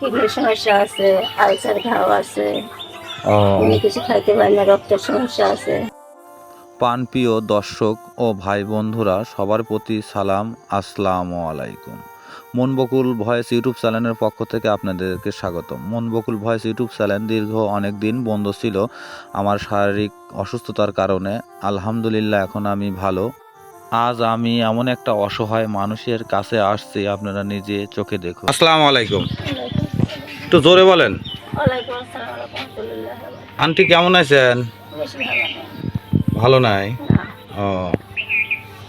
কিডনির সমস্যা আছে? আলসার ঘাও আছে। ও। উনি কিছু খাইতে পারে না রক্তের সমস্যা আছে। পানপ্রিয় দর্শক ও ভাই বন্ধুরা সবার প্রতি সালাম আসসালামু আলাইকুম। মন বকুল ভয়েস ইউটিউব চ্যানেলের পক্ষ থেকে আপনাদেরকে স্বাগতম। মন বকুল ভয়েস ইউটিউব চ্যানেল দীর্ঘ অনেক দিন বন্ধ ছিল। আমার শারীরিক অসুস্থতার কারণে আলহামদুলিল্লাহ এখন আমি ভালো। আজ আমি এমন একটা অসহায় মানুষের কাছে আসছি আপনারা নিজে চোখে দেখুন। আসসালামু আলাইকুম। একটু জোরে বলেন। আন্টি কেমন আছেন? ভালো। নাই? ও।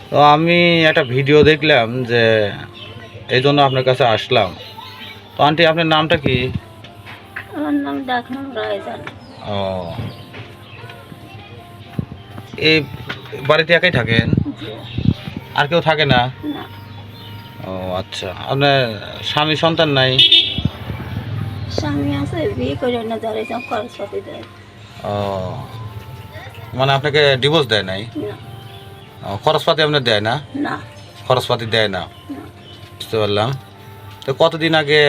তো আমি একটা ভিডিও দেখলাম যে এই জন্য আপনার কাছে আসলাম। তো আন্টি আপনার নামটা কি? আমার নাম ডাকনাম রায়জান। ও। এই বাড়িতে একাই থাকেন? আর কেউ থাকে না। ও আচ্ছা। আপনার স্বামী সন্তান নাই? স্বামী আছে বিয়ে করে না দাঁড়িয়ে খরচপাতি দেয়। ও মানে আপনাকে ডিভোর্স দেয় নাই? খরচপাতি আপনার দেয় না? না। খরচপাতি দেয় না? বুঝতে পারলাম। তো কতদিন আগে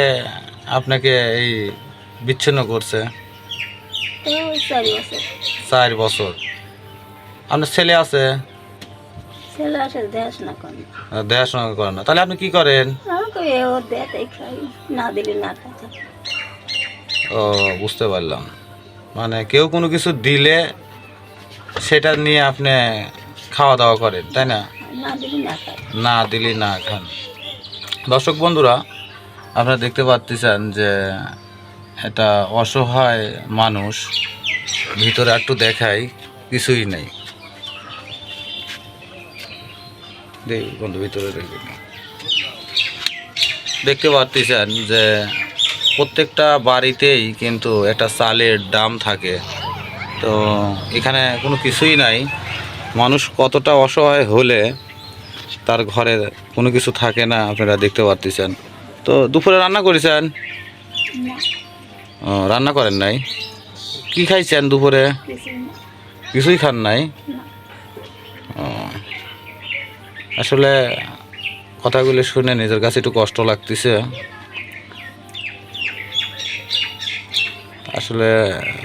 আপনাকে এই বিচ্ছিন্ন করছে? চারি বছর। আপনার ছেলে আছে? দেখাশোনা করে করেন না। তাহলে আপনি কি করেন? না দিলে না ও বুঝতে পারলাম। মানে কেউ কোনো কিছু দিলে সেটা নিয়ে আপনি খাওয়া দাওয়া করেন তাই না? না দিলে না খান। দর্শক বন্ধুরা আপনারা দেখতে পাচ্ছেন যে এটা অসহায় মানুষ ভিতরে একটু দেখাই কিছুই নেই। বন্ধু ভিতরে দেখি দেখতে পাচ্ছেন যে প্রত্যেকটা বাড়িতেই কিন্তু একটা চালের দাম থাকে। তো এখানে কোনো কিছুই নাই। মানুষ কতটা অসহায় হলে তার ঘরে কোনো কিছু থাকে না আপনারা দেখতে পাচ্ছেন তো দুপুরে রান্না করেছেন? ও, রান্না করেন নাই? কি খাইছেন দুপুরে? কিছুই খান নাই? আসলে কথাগুলো শুনে নিজের কাছে একটু কষ্ট লাগতেছে। আসলে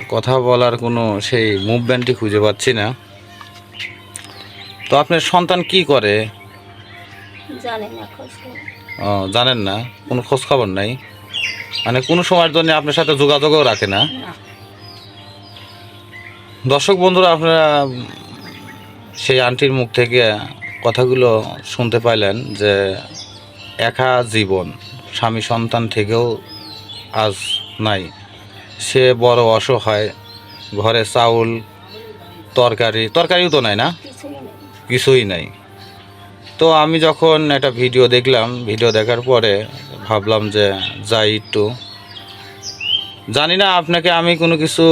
কথা বলার কোনো সেই মুভমেন্টই খুঁজে পাচ্ছি না। তো আপনার সন্তান কি করে। ও, জানেন না? কোনো খোঁজ খবর নাই? মানে কোনো সময়ের জন্য আপনার সাথে যোগাযোগও রাখে না। দর্শক বন্ধুরা আপনারা সেই আন্টির মুখ থেকে কথাগুলো শুনতে পাইলেন যে একা জীবন স্বামী সন্তান থেকেও আজ নাই। সে বড় অসহায়, ঘরে চাউল, তরকারি, তরকারিও তো নাই না? কিছুই নেই। তো আমি যখন একটা ভিডিও দেখলাম, ভিডিও দেখার পরে ভাবলাম যে যাই একটু। জানি না আপনাকে আমি কোনো কিছু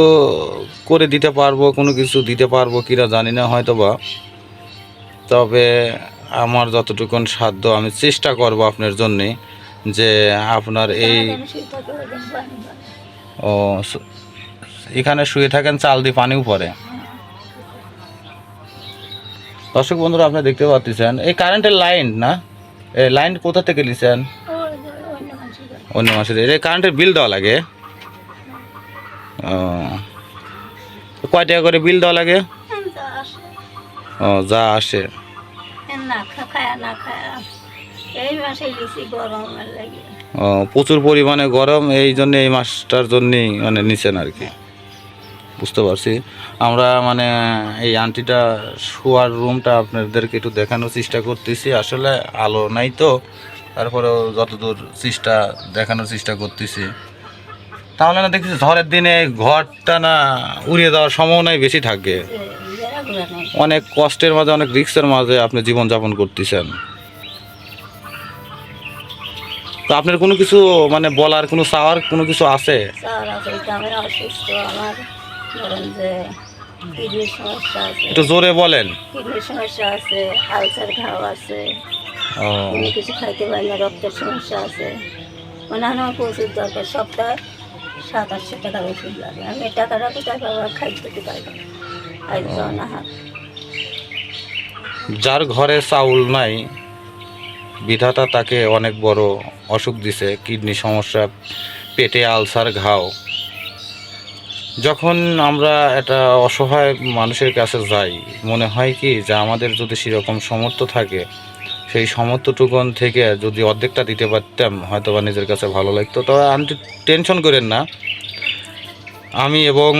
করে দিতে পারব, কোনো কিছু দিতে পারব কিনা, জানি না হয়তো বা তবে আমার যতটুকুন সাধ্য আমি চেষ্টা করব আপনার জন্যে যে আপনার এই ও এখানে শুয়ে থাকেন, চাল দিয়ে পানিও পড়ে। দর্শক বন্ধুরা, আপনি দেখতে পাচ্ছেন, এই কারেন্টের লাইন না? এই লাইন কোথা থেকে নিছেন? অন্য। মাসের এই কারেন্টের বিল দেওয়া লাগে। ও, কয় টাকা করে বিল দেওয়া লাগে? ও, যা আসে। না, খায়া না, খায়া। এই মাসে গরমের লাগে। প্রচুর পরিমাণে গরম এই জন্য এই মাসটার জন্যই মানে নিছেন আর কি। বুঝতে পারছি। আমরা মানে এই আন্টিটা শোয়ার রুমটা আপনাদেরকে একটু দেখানোর চেষ্টা করতেছি। আসলে আলো নাই তো, তারপরেও যতদূর চেষ্টা, দেখানোর চেষ্টা করতেছি। তাহলে না দেখছি ঝড়ের দিনে ঘরটা না উড়িয়ে দেওয়ার সম্ভাবনাই বেশি নেই অনেক কষ্টের মাঝে, অনেক রিক্সের মাঝে আপনি জীবনযাপন করতেছেন। তো আপনার কোনো কিছু মানে বলার কোনো চাওয়ার কোনো কিছু আছে? স্যার আছে এটা আমি অসুস্থ আমার। ধরেন যে কিডনির সমস্যা আছে। একটু জোরে বলেন। সমস্যা আছে আলসার ঘাও আছে। উনি কিছু খাইতে পারে না রক্তের সমস্যা আছে। মানে আমার প্রচুর দরকার সপ্তাহে সাত আটশো টাকা ওষুধ লাগে। আমি এই টাকাটা কোথায় পাবো? খাইতে দিতে পারব না। আজ হাত যার ঘরে চাউল নাই বিধাতা তাকে অনেক বড় অসুখ দিছে, কিডনি সমস্যা, পেটে আলসার, ঘাও। যখন আমরা একটা অসহায় মানুষের কাছে যাই, মনে হয় কি যে আমাদের যদি সেরকম সমর্থ থাকে, সেই সমর্থটুকুন থেকে যদি অর্ধেকটা দিতে পারতাম হয়তো বা নিজের কাছে ভালো লাগতো। তবে আন্টি টেনশন করেন না। আমি এবং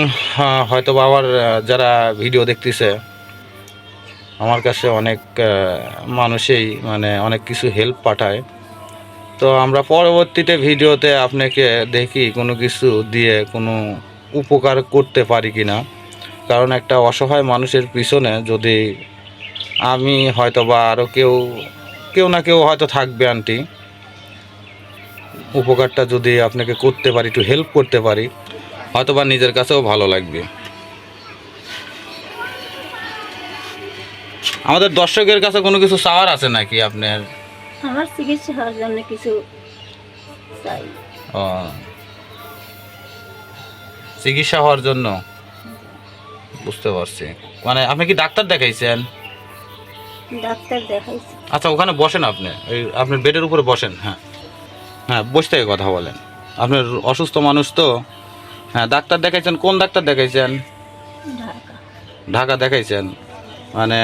হয়তো বা আমার যারা ভিডিও দেখতেছে আমার কাছে অনেক মানুষই মানে অনেক কিছু হেল্প পাঠায়। তো আমরা পরবর্তীতে ভিডিওতে আপনাকে দেখি কোনো কিছু দিয়ে কোনো উপকার করতে পারি কি না কারণ একটা অসহায় মানুষের পিছনে যদি আমি হয়তো বা আরও কেউ কেউ না কেউ হয়তো থাকবে আন্টি। উপকারটা যদি আপনাকে করতে পারি, একটু হেল্প করতে পারি হয়তো বা নিজের কাছেও ভালো লাগবে। আমাদের দর্শকের কাছে কোনো কিছু চাওয়ার আছে নাকি আপনার? আমার চিকিৎসা হওয়ার জন্য কিছু চাই। ও। চিকিৎসা হওয়ার জন্য? বুঝতে পারছি। মানে আপনি কি ডাক্তার দেখাইছেন? ডাক্তার দেখাইছি। আচ্ছা ওখানে বসেন আপনি। এই আপনার বেডের উপরে বসেন হ্যাঁ। হ্যাঁ বসে থেকে কথা বলেন। আপনার অসুস্থ মানুষ তো। হ্যাঁ ডাক্তার দেখাইছেন কোন ডাক্তার দেখাইছেন? ঢাকা। ঢাকা দেখাইছেন। মানে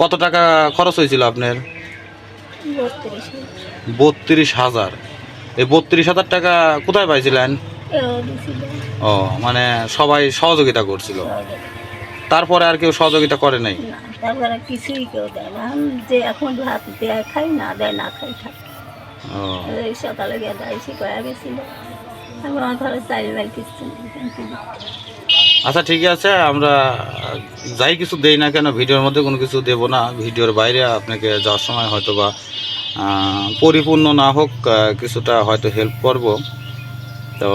কত টাকা খরচ হয়েছিল আপনার? বত্রিশ হাজার। এই বত্রিশ হাজার টাকা কোথায় পাইছিলেন? ও মানে সবাই সহযোগিতা করছিল। তারপরে আর কেউ সহযোগিতা করে নাই? না তারপরে কিছুই কেউ দেয় না। যে এখন ভাত দেয় খাই না দেয় না খাই থাকি। সকালে গিয়ে দাইছি কয়া গেছিল। আমি আমার ঘরে চাইল কিছু নেই, কিন্তু আচ্ছা ঠিক আছে আমরা যাই কিছু দেই না কেন ভিডিওর মধ্যে কোনো কিছু দেব না। ভিডিওর বাইরে আপনাকে যাওয়ার সময় হয়তো বা পরিপূর্ণ না হোক কিছুটা হয়তো হেল্প করব। তো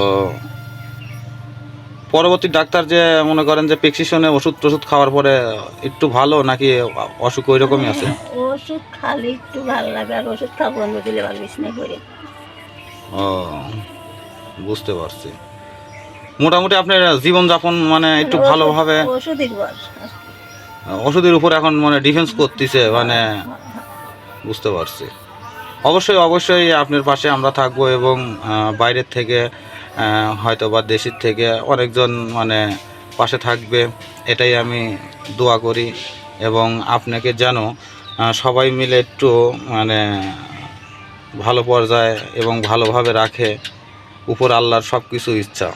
পরবর্তী ডাক্তার যে মনে করেন যে প্রেসক্রিপশনে ওষুধ টষুধ খাওয়ার পরে একটু ভালো নাকি অসুখ ওই রকমই আছে? ওষুধ খালি একটু ভালো লাগে আর ওষুধ খাব বন্ধ দিলে ভালো বিছনা করে। ও বুঝতে পারছি। মোটামুটি আপনার জীবনযাপন মানে একটু ভালোভাবে ওষুধের উপর এখন মানে ডিফেন্স করতেছে মানে বুঝতে পারছি। অবশ্যই অবশ্যই আপনার পাশে আমরা থাকব এবং বাইরের থেকে হয়তো বা দেশের থেকে অনেকজন মানে পাশে থাকবে এটাই আমি দোয়া করি এবং আপনাকে যেন সবাই মিলে একটু মানে ভালো পর্যায়ে এবং ভালোভাবে রাখে উপর আল্লাহর সব কিছু ইচ্ছা।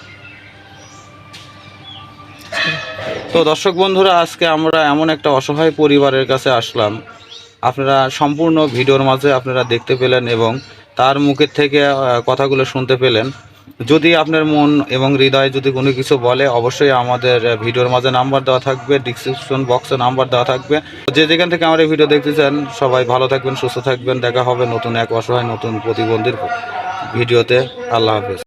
তো দর্শক বন্ধুরা, আজকে আমরা এমন একটা অসহায় পরিবারের কাছে আসলাম। আপনারা সম্পূর্ণ ভিডিওর মাঝে আপনারা দেখতে পেলেন এবং তার মুখের থেকে কথাগুলো শুনতে পেলেন। যদি আপনার মন এবং হৃদয় যদি কোনো কিছু বলে, অবশ্যই আমাদের ভিডিওর মাঝে নাম্বার দেওয়া থাকবে ডিসক্রিপশন বক্সে নাম্বার দেওয়া থাকবে। যে যেখান থেকে আমার এই ভিডিও দেখতে চান, সবাই ভালো থাকবেন, সুস্থ থাকবেন। দেখা হবে নতুন এক অসহায়, নতুন প্রতিবন্ধীর ভিডিওতে। আল্লাহ হাফেজ।